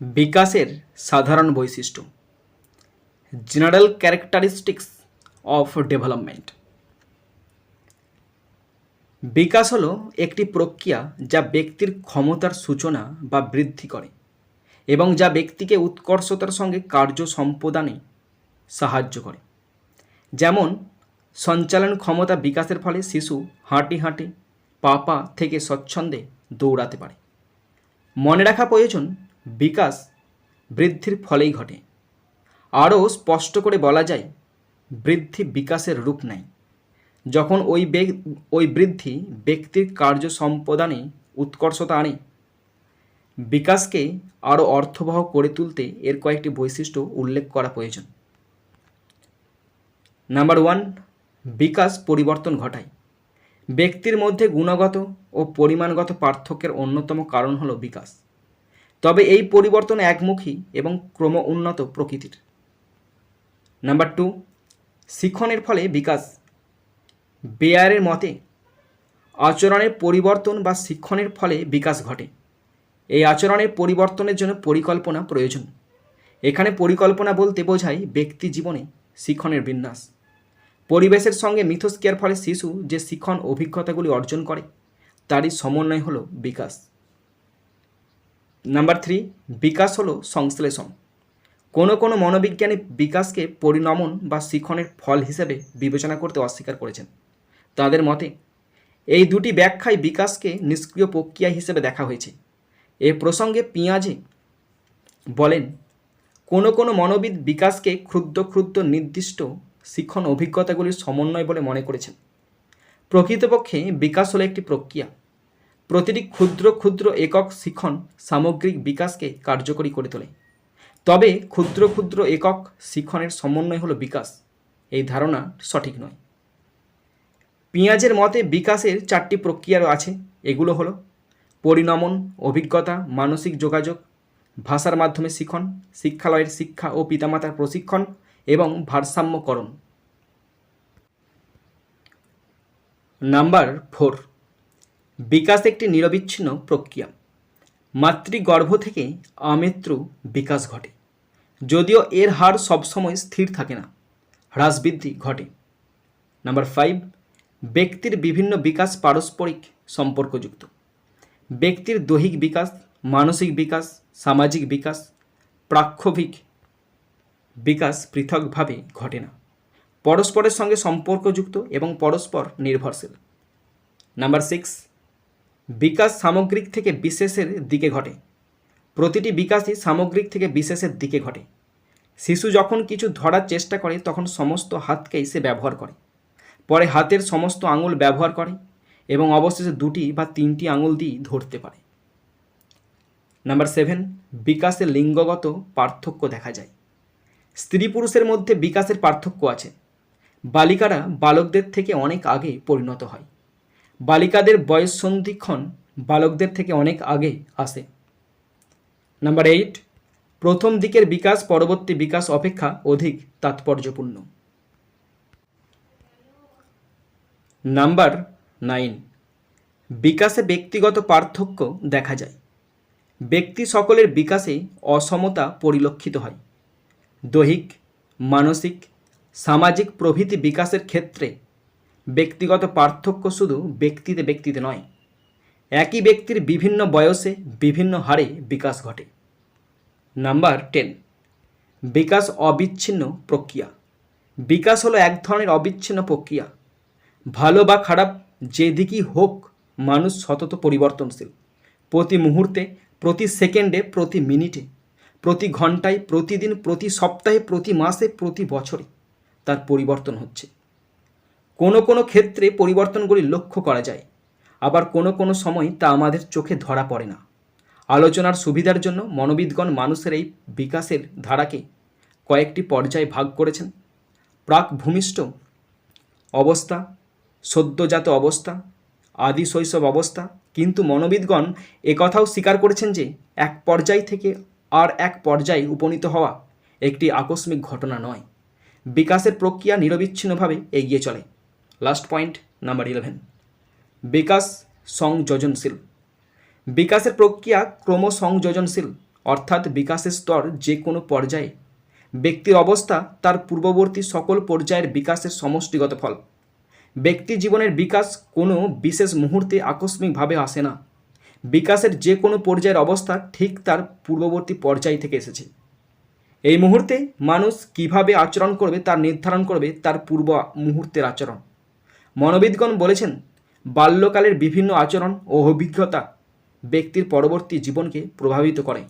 বিকাশের সাধারণ বৈশিষ্ট্য। জেনারেল ক্যারেক্টারিস্টিক্স অফ ডেভেলপমেন্ট বিকাশ হলো একটি প্রক্রিয়া যা ব্যক্তির ক্ষমতার সূচনা বা বৃদ্ধি করে এবং যা ব্যক্তিকে উৎকর্ষতার সঙ্গে কার্য সম্পাদনে সাহায্য করে। যেমন, সঞ্চালন ক্ষমতা বিকাশের ফলে শিশু হাঁটি হাঁটি পা পা থেকে স্বচ্ছন্দে দৌড়াতে পারে। মনে রাখা প্রয়োজন বিকাশ বৃদ্ধির ফলেই ঘটে। আরও স্পষ্ট করে বলা যায়, বৃদ্ধি বিকাশের রূপ নেয়। যখন ওই ওই বৃদ্ধি ব্যক্তির কার্য সম্পাদনে উৎকর্ষতা আনে, বিকাশকে আরও অর্থবহ করে তুলতে এর কয়েকটি বৈশিষ্ট্য উল্লেখ করা প্রয়োজন। নাম্বার ওয়ান, বিকাশ পরিবর্তন ঘটায়। ব্যক্তির মধ্যে গুণগত ও পরিমাণগত পার্থক্যের অন্যতম কারণ হলো বিকাশ। তবে এই পরিবর্তন একমুখী এবং ক্রম উন্নত প্রকৃতির। নাম্বার টু, শিক্ষণের ফলে বিকাশ। বেয়ারের মতে আচরণের পরিবর্তন বা শিক্ষণের ফলে বিকাশ ঘটে। এই আচরণের পরিবর্তনের জন্য পরিকল্পনা প্রয়োজন। এখানে পরিকল্পনা বলতে বোঝায় ব্যক্তি জীবনে শিক্ষণের বিন্যাস। পরিবেশের সঙ্গে মিথস্ক্রিয়ার ফলে শিশু যে শিক্ষণ অভিজ্ঞতাগুলি অর্জন করে, তারই সমন্বয় হলো বিকাশ। নাম্বার থ্রি বিকাশ হলো সংশ্লেষণ। কোনো কোনো মনোবিজ্ঞানী বিকাশকে পরিণমন বা শিক্ষণের ফল হিসেবে বিবেচনা করতে অস্বীকার করেছেন। তাদের মতে, এই দুটি ব্যাখ্যায় বিকাশকে নিষ্ক্রিয় প্রক্রিয়া হিসেবে দেখা হয়েছে। এ প্রসঙ্গে পিঁয়াজে বলেন, কোনো কোনো মনোবিদ বিকাশকে ক্ষুদ্র ক্ষুদ্র নির্দিষ্ট শিক্ষণ অভিজ্ঞতাগুলির সমন্বয় বলে মনে করেছেন। প্রকৃতপক্ষে বিকাশ হলো একটি প্রক্রিয়া। প্রতিটি ক্ষুদ্র ক্ষুদ্র একক শিক্ষণ সামগ্রিক বিকাশকে কার্যকরী করে তোলে। তবে ক্ষুদ্র ক্ষুদ্র একক শিক্ষণের সমন্বয় হলো বিকাশ। এই ধারণা সঠিক নয়। পিঁয়াজের মতে বিকাশের চারটি প্রক্রিয়া আছে। এগুলো হলো পরিণমন, অভিজ্ঞতা, মানসিক যোগাযোগ, ভাষার মাধ্যমে শিখন, শিক্ষালয়ের শিক্ষা ও পিতামাতার প্রশিক্ষণ এবং ভারসাম্যকরণ। নাম্বার ফোর বিকাশ একটি নিরবিচ্ছিন্ন প্রক্রিয়া। মাতৃগর্ভ থেকে আমৃত্যু বিকাশ ঘটে। যদিও এর হার সবসময় স্থির থাকে না হ্রাস বৃদ্ধি ঘটে। নাম্বার ফাইভ, ব্যক্তির বিভিন্ন বিকাশ পারস্পরিক সম্পর্কযুক্ত। ব্যক্তির দৈহিক বিকাশ, মানসিক বিকাশ, সামাজিক বিকাশ প্রাক্ষবিক বিকাশ পৃথকভাবে ঘটে না। পরস্পরের সঙ্গে সম্পর্কযুক্ত এবং পরস্পর নির্ভরশীল। নাম্বার সিক্স বিকাশ সামগ্রিক থেকে বিশেষের দিকে ঘটে। প্রতিটি বিকাশই সামগ্রিক থেকে বিশেষের দিকে ঘটে। শিশু যখন কিছু ধরার চেষ্টা করে, তখন সমস্ত হাতকেই সে ব্যবহার করে। পরে হাতের সমস্ত আঙুল ব্যবহার করে এবং অবশেষে দুটি বা তিনটি আঙুল দিয়েই ধরতে পারে। নাম্বার সেভেন, বিকাশে লিঙ্গগত পার্থক্য দেখা যায়। স্ত্রী পুরুষের মধ্যে বিকাশের পার্থক্য আছে। বালিকারা বালকদের থেকে অনেক আগে পরিণত হয়। বালিকাদের বয়স সন্ধিক্ষণ বালকদের থেকে অনেক আগে আসে। নাম্বার এইট, প্রথম দিকের বিকাশ, পরবর্তী বিকাশ অপেক্ষা অধিক তাৎপর্যপূর্ণ। নাম্বার নাইন, বিকাশে ব্যক্তিগত পার্থক্য দেখা যায়। ব্যক্তি সকলের বিকাশে অসমতা পরিলক্ষিত হয়। দৈহিক, মানসিক, সামাজিক প্রভৃতি বিকাশের ক্ষেত্রে ব্যক্তিগত পার্থক্য শুধু ব্যক্তিতে ব্যক্তিতে নয়, একই ব্যক্তির বিভিন্ন বয়সে বিভিন্ন হারে বিকাশ ঘটে। নাম্বার টেন, বিকাশ অবিচ্ছিন্ন প্রক্রিয়া। বিকাশ হলো এক ধরনের অবিচ্ছিন্ন প্রক্রিয়া। ভালো বা খারাপ যেদিকই হোক, মানুষ সতত পরিবর্তনশীল। প্রতি মুহূর্তে, প্রতি সেকেন্ডে, প্রতি মিনিটে, প্রতি ঘন্টায়, প্রতিদিন, প্রতি সপ্তাহে, প্রতি মাসে, প্রতি বছরে তার পরিবর্তন হচ্ছে। কোনো কোনো ক্ষেত্রে পরিবর্তনগুলি লক্ষ্য করা যায়। আবার কোনো কোনো সময় তা আমাদের চোখে ধরা পড়ে না। আলোচনার সুবিধার জন্য মনোবিদগণ মানুষের এই বিকাশের ধারাকে কয়েকটি পর্যায়ে ভাগ করেছেন। প্রাক ভূমিষ্ঠ অবস্থা, সদ্যজাত অবস্থা আদি শৈশব অবস্থা। কিন্তু মনোবিদগণ একথাও স্বীকার করেছেন যে, এক পর্যায় থেকে আর এক পর্যায়ে উপনীত হওয়া একটি আকস্মিক ঘটনা নয়। বিকাশের প্রক্রিয়া নিরবিচ্ছিন্নভাবে এগিয়ে চলে। লাস্ট পয়েন্ট নাম্বার ইলেভেন বিকাশ সংযোজনশীল। বিকাশের প্রক্রিয়া ক্রমসংযোজনশীল অর্থাৎ বিকাশের স্তর যে কোনো পর্যায়ে। ব্যক্তির অবস্থা তার পূর্ববর্তী সকল পর্যায়ের বিকাশের সমষ্টিগত ফল। ব্যক্তি জীবনের বিকাশ কোনো বিশেষ মুহূর্তে আকস্মিকভাবে আসে না। বিকাশের যে কোনো পর্যায়ের অবস্থা ঠিক তার পূর্ববর্তী পর্যায় থেকে এসেছে। এই মুহূর্তে মানুষ কীভাবে আচরণ করবে তার নির্ধারণ করবে তার পূর্ব মুহূর্তের আচরণ। মনোবিদগণ বলেছেন বাল্যকালের বিভিন্ন আচরণ ও অভিজ্ঞতা ব্যক্তির পরবর্তী জীবনকে প্রভাবিত করে।